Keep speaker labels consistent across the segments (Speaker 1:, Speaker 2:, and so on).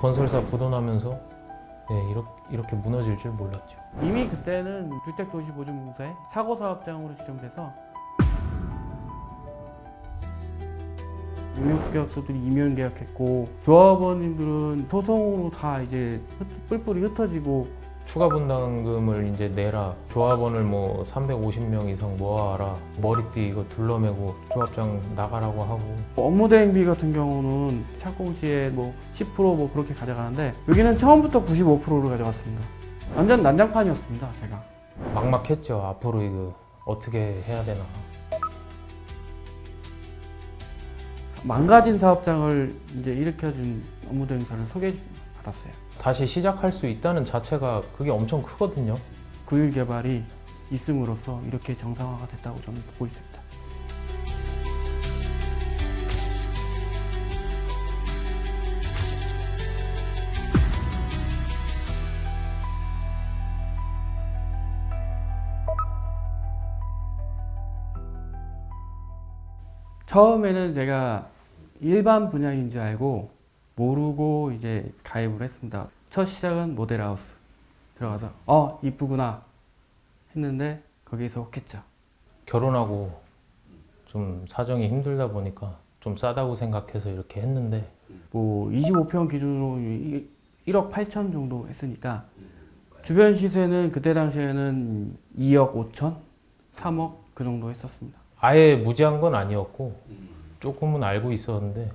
Speaker 1: 건설사 부도나면서 네, 이렇게, 이렇게 무너질 줄 몰랐죠.
Speaker 2: 이미 그때는 주택도시보증공사의 사고사업장으로 지정돼서 임용계약서들이 임용계약했고 조합원님들은 소송으로 다 이제 흩- 뿔뿔이 흩어지고
Speaker 1: 추가 분담금을 이제 내라. 조합원을 뭐 350명 이상 모아라. 머리띠 이거 둘러매고 조합장 나가라고 하고.
Speaker 2: 업무 대행비 같은 경우는 착공시에 뭐 10%뭐 그렇게 가져가는데 여기는 처음부터 95%를 가져갔습니다. 완전 난장판이었습니다, 제가.
Speaker 1: 막막했죠. 앞으로 이거 어떻게 해야 되나.
Speaker 2: 망가진 사업장을 이제 일으켜준 업무 대행사를 소개받았어요.
Speaker 1: 다시 시작할 수 있다는 자체가 그게 엄청 크거든요.
Speaker 2: 구일 개발이 있음으로써 이렇게 정상화가 됐다고 저는 보고 있습니다. 처음에는 제가 일반 분야인 줄 알고 모르고 이제 가입을 했습니다. 첫 시작은 모델하우스 들어가서 어 이쁘구나 했는데 거기서 혹했죠.
Speaker 1: 결혼하고 좀 사정이 힘들다 보니까 좀 싸다고 생각해서 이렇게 했는데
Speaker 2: 뭐 25평 기준으로 1억 8천 정도 했으니까 주변 시세는 그때 당시에는 2억 5천, 3억 그 정도 했었습니다.
Speaker 1: 아예 무지한 건 아니었고 조금은 알고 있었는데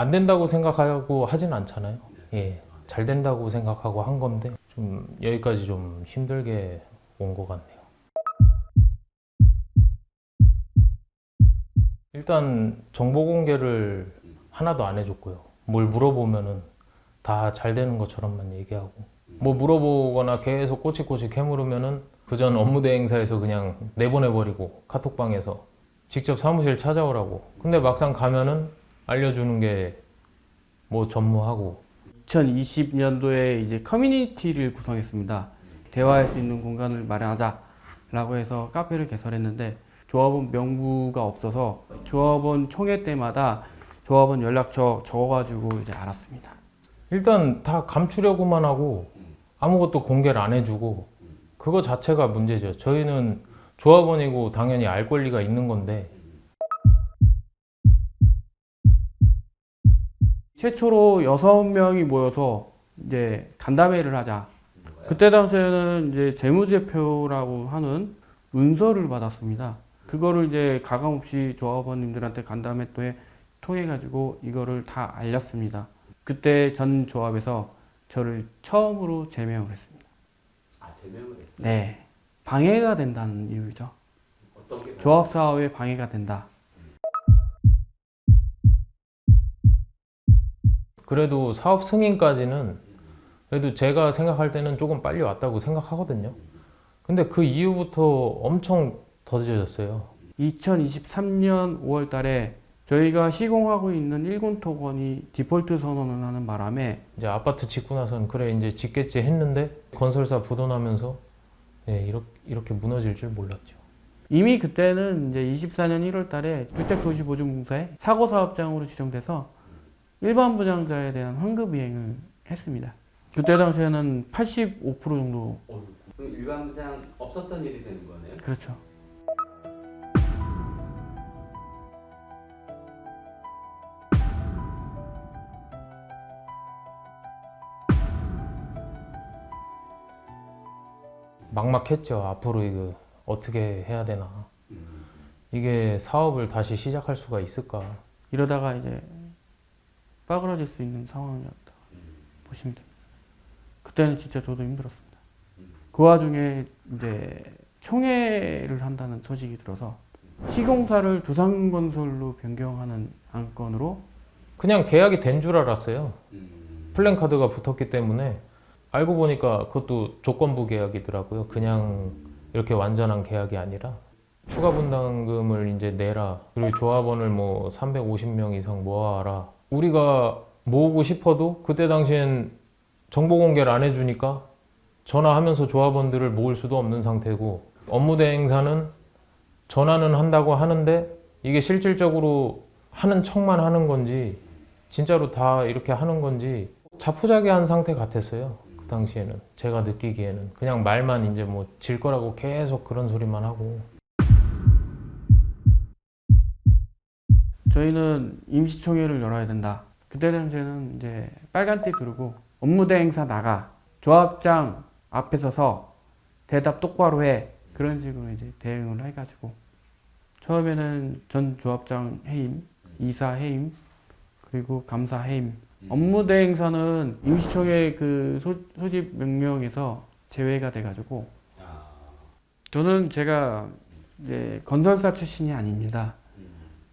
Speaker 1: 안 된다고 생각하고 하진 않잖아요. 예, 잘 된다고 생각하고 한 건데 좀 여기까지 좀 힘들게 온 것 같네요. 일단 정보 공개를 하나도 안 해줬고요. 뭘 물어보면은 다 잘 되는 것처럼만 얘기하고 뭐 물어보거나 계속 꼬치꼬치 캐물으면은 그전 업무 대 행사에서 그냥 내보내버리고 카톡방에서 직접 사무실 찾아오라고. 근데 막상 가면은 알려주는 게 뭐 전무하고
Speaker 2: 2020년도에 이제 커뮤니티를 구성했습니다. 대화할 수 있는 공간을 마련하자라고 해서 카페를 개설했는데 조합원 명부가 없어서 조합원 총회 때마다 조합원 연락처 적어가지고 이제 알았습니다.
Speaker 1: 일단 다 감추려고만 하고 아무것도 공개를 안 해주고 그거 자체가 문제죠. 저희는 조합원이고 당연히 알 권리가 있는 건데
Speaker 2: 최초로 여섯 명이 모여서 이제 간담회를 하자. 그때 당시에는 이제 재무제표라고 하는 문서를 받았습니다. 그거를 이제 가감 없이 조합원님들한테 간담회 때 통해 가지고 이거를 다 알렸습니다. 그때 전 조합에서 저를 처음으로 제명을 했습니다.
Speaker 3: 아 제명을 했어요.
Speaker 2: 네. 방해가 된다는 이유죠.
Speaker 3: 어떤 게
Speaker 2: 조합 사업에 방해가 된다.
Speaker 1: 그래도 사업 승인까지는 그래도 제가 생각할 때는 조금 빨리 왔다고 생각하거든요. 근데 그 이후부터 엄청 더뎌졌어요.
Speaker 2: 2023년 5월 달에 저희가 시공하고 있는 1군 토건이 디폴트 선언을 하는 바람에
Speaker 1: 이제 아파트 짓고 나선 그래 이제 짓겠지 했는데 건설사 부도나면서 예, 이렇게, 이렇게 무너질 줄 몰랐죠.
Speaker 2: 이미 그때는 이제 24년 1월 달에 주택도시보증공사의 사고사업장으로 지정돼서 일반 분양자에 대한 환급 이행을 했습니다. 그때 당시에는 85% 정도
Speaker 3: 어, 그럼 일반 분양 없었던 일이 되는 거네요.
Speaker 2: 그렇죠.
Speaker 1: 막막했죠. 앞으로 이거 어떻게 해야 되나.
Speaker 3: 음.
Speaker 1: 이게 사업을 다시 시작할 수가 있을까.
Speaker 2: 이러다가 이제 빠그러질 수 있는 상황이었다
Speaker 3: 음.
Speaker 2: 보시면 됩니다. 그때는 진짜 저도 힘들었습니다.
Speaker 3: 음.
Speaker 2: 그 와중에 이제 총회를 한다는 소식이 들어서 시공사를 두산건설로 변경하는 안건으로
Speaker 1: 그냥 계약이 된 줄 알았어요.
Speaker 3: 음.
Speaker 1: 플랜카드가 붙었기 때문에 알고 보니까 그것도 조건부 계약이더라고요. 그냥 이렇게 완전한 계약이 아니라 추가 분담금을 이제 내라. 그리고 조합원을 뭐 350명 이상 모아라. 우리가 모으고 싶어도 그때 당시엔 정보 공개를 안 해주니까 전화하면서 조합원들을 모을 수도 없는 상태고 업무 대행사는 전화는 한다고 하는데 이게 실질적으로 하는 척만 하는 건지 진짜로 다 이렇게 하는 건지 자포자기한 상태 같았어요. 그 당시에는 제가 느끼기에는 그냥 말만 이제 뭐 질 거라고 계속 그런 소리만 하고
Speaker 3: 저희는 임시총회를 열어야 된다. 그때 당시에는 이제 빨간띠 두르고 업무대 행사 나가 조합장 앞에 서서 대답 똑바로 해 그런 식으로 이제 대응을 해가지고 처음에는 전 조합장 해임, 이사 해임, 그리고 감사 해임. 업무 대 행사는 임시총회 그 소, 소집 명령에서 제외가 돼가지고
Speaker 4: 아,
Speaker 3: 저는 제가 이제 건설사 출신이 아닙니다.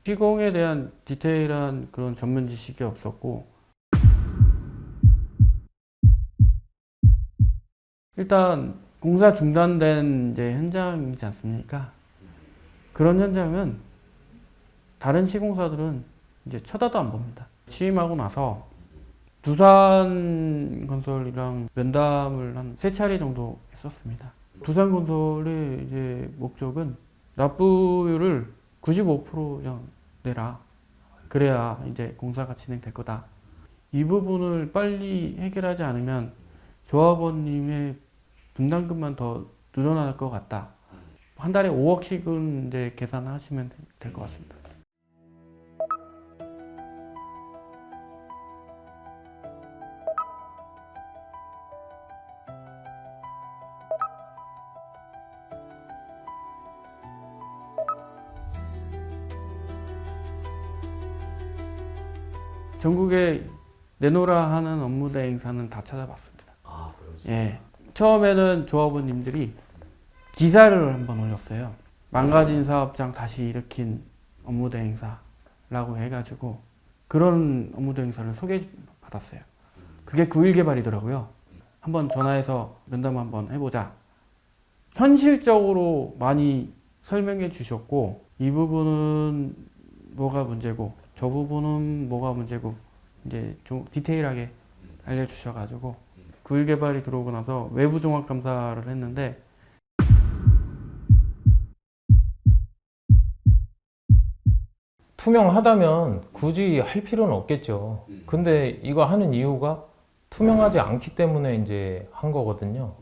Speaker 4: 음.
Speaker 3: 시공에 대한 디테일한 그런 전문 지식이 없었고 일단 공사 중단된 이제 현장이지 않습니까? 그런 현장은 다른 시공사들은 이제 쳐다도 안 봅니다. 취임하고 나서 두산 건설이랑 면담을 한 세 차례 정도 했었습니다. 두산 건설의 이제 목적은 납부율을 95% 그냥 내라. 그래야 이제 공사가 진행될 거다. 이 부분을 빨리 해결하지 않으면 조합원님의 분담금만 더 늘어날 것 같다. 한 달에 5억씩은 이제 계산하시면 될 것 같습니다. 전국에 내노라 하는 업무 대 행사는 다 찾아봤습니다.
Speaker 4: 아, 그러시.
Speaker 3: 예. 처음에는 조합원님들이 기사를 한번 올렸어요. 망가진 사업장 다시 일으킨 업무 대 행사라고 해가지고 그런 업무 대 행사를 소개받았어요. 그게 9일 개발이더라고요. 한번 전화해서 면담 한번 해보자. 현실적으로 많이 설명해 주셨고 이 부분은 뭐가 문제고 저 부분은 뭐가 문제고 이제 좀 디테일하게 알려주셔가지고 9일 개발이 들어오고 나서 외부 종합 감사를 했는데
Speaker 1: 투명하다면 굳이 할 필요는 없겠죠.
Speaker 4: 음.
Speaker 1: 근데 이거 하는 이유가 투명하지 않기 때문에 이제 한 거거든요.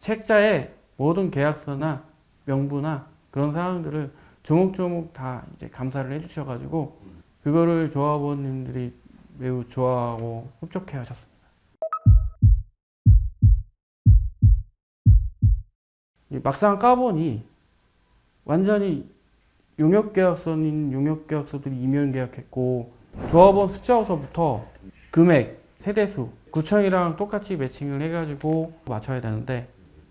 Speaker 3: 책자에 모든 계약서나 명부나 그런 사항들을 조목조목 다 이제 감사를 해주셔가지고 그거를 조합원님들이 매우 좋아하고 흡족해 하셨습니다. 이 막상 까보니 완전히 용역계약서인 용역계약서들이 이면 계약했고 조합원 숫자서부터 금액, 세대수, 구청이랑 똑같이 매칭을 해가지고 맞춰야 되는데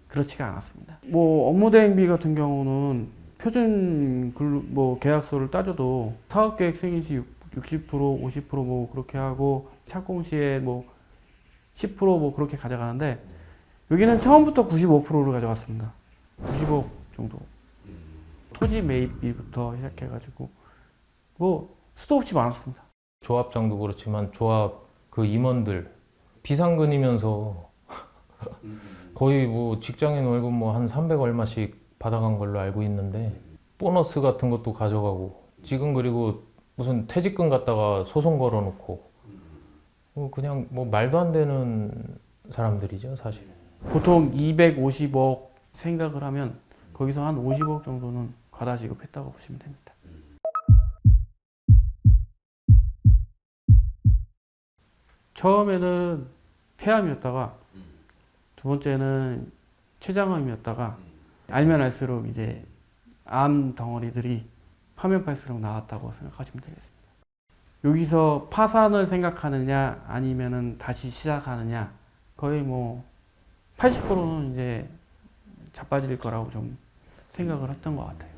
Speaker 3: 그렇지가 않았습니다. 뭐 업무대행비 같은 경우는 표준 글, 뭐 계약서를 따져도 사업계획 승인 시 60%, 50%뭐 그렇게 하고 착공 시에 뭐 10%뭐 그렇게 가져가는데 여기는 처음부터 95%를 가져갔습니다. 90억 정도. 토지 매입비부터 시작해가지고 뭐 수도 없이 많았습니다.
Speaker 1: 조합장도 그렇지만 조합 그 임원들 비상근이면서
Speaker 4: 음.
Speaker 1: 거의 뭐 직장인 월급 뭐 한 300 얼마씩 받아간 걸로 알고 있는데 보너스 같은 것도 가져가고 지금 그리고 무슨 퇴직금 갖다가 소송 걸어놓고 뭐 그냥 뭐 말도 안 되는 사람들이죠 사실.
Speaker 3: 보통 250억 생각을 하면 거기서 한 50억 정도는 과다 지급했다고 보시면 됩니다. 처음에는 폐암이었다가 두 번째는 췌장암이었다가 알면 알수록 이제 암 덩어리들이 파면 팔수록 나왔다고 생각하시면 되겠습니다. 여기서 파산을 생각하느냐 아니면은 다시 시작하느냐 거의 뭐 80%는 이제 자빠질 거라고 좀 생각을 했던 것 같아요.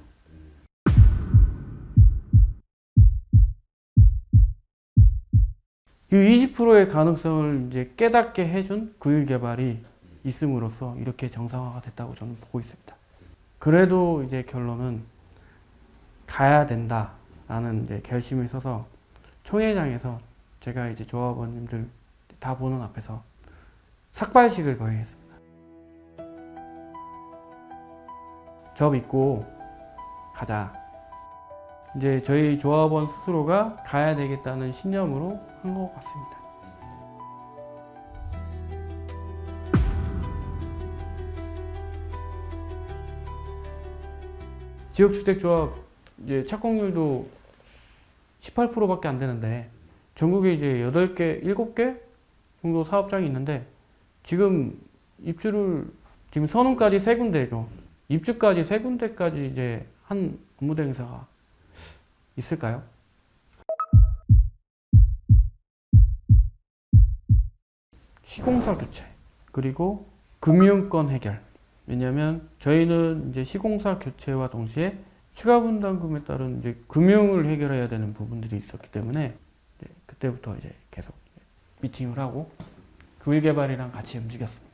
Speaker 3: 이 20%의 가능성을 이제 깨닫게 해준 9일 개발이 있음으로써 이렇게 정상화가 됐다고 저는 보고 있습니다. 그래도 이제 결론은 가야 된다라는 이제 결심을 서서 총회장에서 제가 이제 조합원님들 다 보는 앞에서 삭발식을 거행했습니다. 저 믿고 가자. 이제 저희 조합원 스스로가 가야 되겠다는 신념으로 한 것 같습니다.
Speaker 2: 지역주택조합 이제 착공률도 18%밖에 안 되는데 전국에 이제 8개, 7개 정도 사업장이 있는데 지금 입주를 지금 선언까지 세 군데죠. 입주까지 세 군데까지 이제 한 업무 대행사가 있을까요? 시공사 교체 그리고 금융권 해결. 왜냐하면 저희는 이제 시공사 교체와 동시에 추가 분담금에 따른 이제 금융을 해결해야 되는 부분들이 있었기 때문에 그때부터 이제 계속 미팅을 하고 그 일개발이랑 같이 움직였습니다.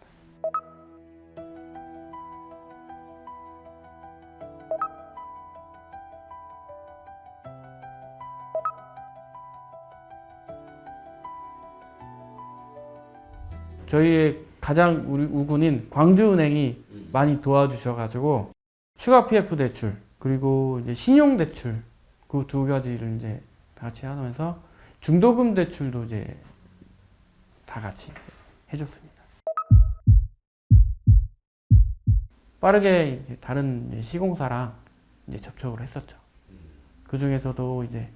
Speaker 2: 저희의 가장 우군인 광주은행이
Speaker 3: 음.
Speaker 2: 많이 도와주셔가지고 추가 PF 대출 그리고 이제 신용 대출 그 두 가지를 이제 다 같이 하면서 중도금 대출도 이제 다 같이 해줬습니다. 빠르게 다른 시공사랑 이제 접촉을 했었죠. 그 중에서도 이제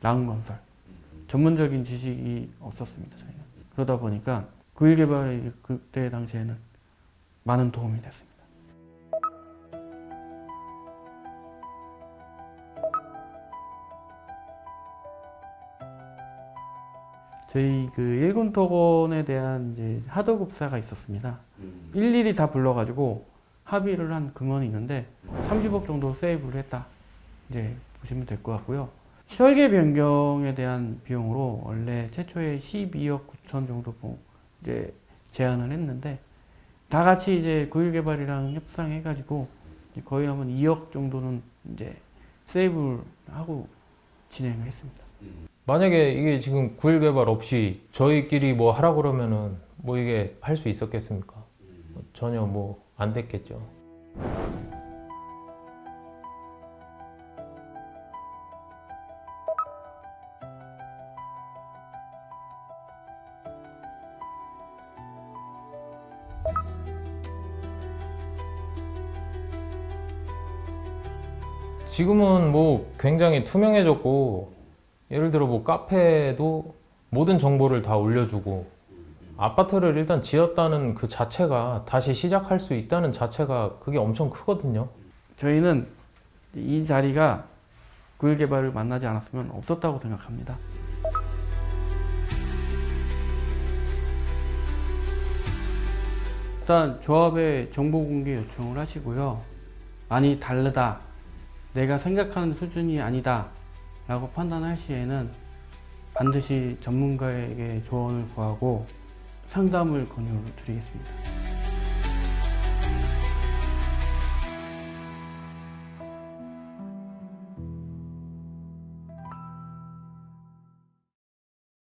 Speaker 2: 라운건설 전문적인 지식이 없었습니다. 저희는 그러다 보니까 그 일 개발이 그때 당시에는 많은 도움이 됐습니다. 저희 그 일군 토건에 대한 이제 하도급사가 있었습니다.
Speaker 3: 음.
Speaker 2: 일일이 다 불러가지고 합의를 한 금원이 있는데 30억 정도 세이브를 했다. 이제 보시면 될 것 같고요. 설계 변경에 대한 비용으로 원래 최초에 12억 9천 정도 보- 이제 제안을 했는데 다 같이 이제 구일개발이랑 협상해가지고 이제 거의 한번 2억 정도는 이제 세이브를 하고 진행을 했습니다.
Speaker 1: 만약에 이게 지금 구일 개발 없이 저희끼리 뭐 하라 그러면은 뭐 이게 할 수 있었겠습니까? 전혀 뭐 안 됐겠죠. 지금은 뭐 굉장히 투명해졌고 예를 들어 뭐 카페도 모든 정보를 다 올려주고 아파트를 일단 지었다는 그 자체가 다시 시작할 수 있다는 자체가 그게 엄청 크거든요.
Speaker 2: 저희는 이 자리가 구일개발을 만나지 않았으면 없었다고 생각합니다. 일단 조합에 정보 공개 요청을 하시고요. 많이 다르다. 내가 생각하는 수준이 아니다. 라고 판단할 시에는 반드시 전문가에게 조언을 구하고 상담을 권유드리겠습니다.